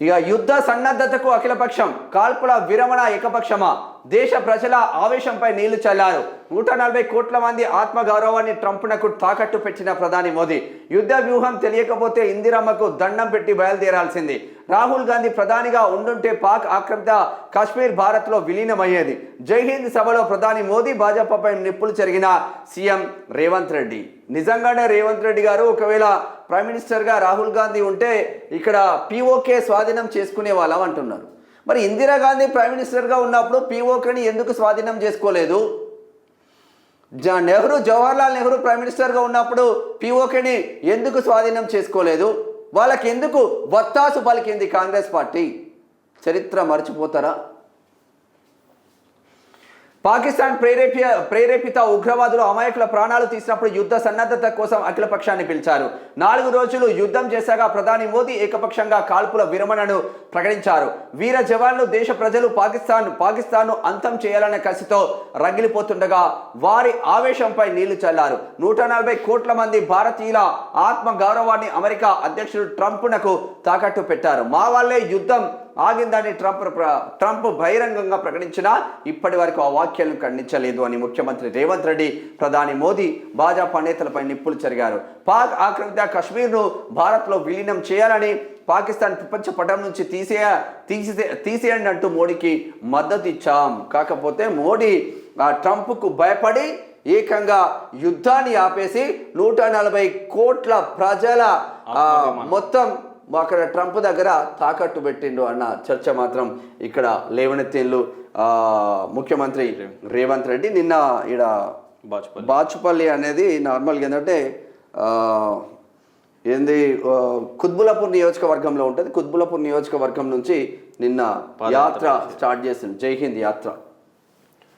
ఇక యుద్ధ సన్నద్ధతకు అఖిలపక్షం కాల్పుల విరమణ ఏకపక్షమా? దేశ ప్రజల ఆవేశంపై నీళ్ళు చల్లారు. నూట నలభై కోట్ల మంది ఆత్మగౌరవాన్ని ట్రంప్నకు తాకట్టు పెట్టిన ప్రధాని మోదీ. యుద్ధ వ్యూహం తెలియకపోతే ఇందిరమ్మకు దండం పెట్టి బయలుదేరాల్సింది. రాహుల్ గాంధీ ప్రధానిగా ఉండుంటే పాక్ ఆక్రమిత కాశ్మీర్ భారత్లో విలీనమయ్యేది. జై హింద్ సభలో ప్రధాని మోదీ భాజపాపై నిప్పులు చెరిగిన సీఎం రేవంత్ రెడ్డి. నిజంగానే రేవంత్ రెడ్డి గారు ఒకవేళ ప్రైమ్ మినిస్టర్గా రాహుల్ గాంధీ ఉంటే ఇక్కడ పిఓకే స్వాధీనం చేసుకునే వాళ్ళం అంటున్నారు. మరి ఇందిరాగాంధీ ప్రైమ్ మినిస్టర్గా ఉన్నప్పుడు పీఓకేని ఎందుకు స్వాధీనం చేసుకోలేదు? జ నెహ్రూ జవహర్లాల్ నెహ్రూ ప్రైమ్ మినిస్టర్గా ఉన్నప్పుడు పీఓకేని ఎందుకు స్వాధీనం చేసుకోలేదు? వాళ్ళకి ఎందుకు వత్తాసు పలికింది కాంగ్రెస్ పార్టీ? చరిత్ర మర్చిపోతారా? పాకిస్తాన్ ప్రేరేపి ప్రేరేపిత ఉగ్రవాదులు అమాయకుల ప్రాణాలు తీసినప్పుడు యుద్ధ సన్నద్ధత కోసం అఖిల పక్షాన్ని పిలిచారు. నాలుగు రోజులు యుద్ధం చేశాక ప్రధాని మోదీ ఏకపక్షంగా కాల్పుల విరమణను ప్రకటించారు. వీర జవాన్లు దేశ ప్రజలు పాకిస్తాన్ పాకిస్తాన్ను అంతం చేయాలనే కసితో రగిలిపోతుండగా వారి ఆవేశంపై నీళ్ళు చల్లారు. నూట నలభై కోట్ల మంది భారతీయుల ఆత్మ గౌరవాన్ని అమెరికా అధ్యక్షుడు ట్రంప్నకు తాకట్టు పెట్టారు. మా వాళ్ళే యుద్ధం ఆగిందని ట్రంప్ ట్రంప్ బహిరంగంగా ప్రకటించినా ఇప్పటి వరకు ఆ వ్యాఖ్యలను ఖండించలేదు అని ముఖ్యమంత్రి రేవంత్ రెడ్డి ప్రధాని మోదీ భాజపా నేతలపై నిప్పులు చెరిగారు. పాక్ ఆక్రమిత కశ్మీర్ను భారత్లో విలీనం చేయాలని పాకిస్తాన్ ప్రపంచ పటం నుంచి తీసేయ తీసే తీసేయండి అంటూ మోడీకి మద్దతు ఇచ్చాం. కాకపోతే మోడీ ఆ ట్రంప్కు భయపడి ఏకంగా యుద్ధాన్ని ఆపేసి నూట నలభై కోట్ల ప్రజల మొత్తం అక్కడ ట్రంప్ దగ్గర తాకట్టు పెట్టిండు అన్న చర్చ మాత్రం ఇక్కడ లేవనెత్తేళ్ళు ముఖ్యమంత్రి రేవంత్ రెడ్డి నిన్న ఈడ బాచుపల్లి. బాచుపల్లి అనేది నార్మల్గా ఏంటంటే ఏంది ఆ, కుత్బులాపూర్ నియోజకవర్గంలో ఉంటుంది. కుత్బులాపూర్ నియోజకవర్గం నుంచి నిన్న యాత్ర స్టార్ట్ చేసింది జై హింద్ యాత్ర.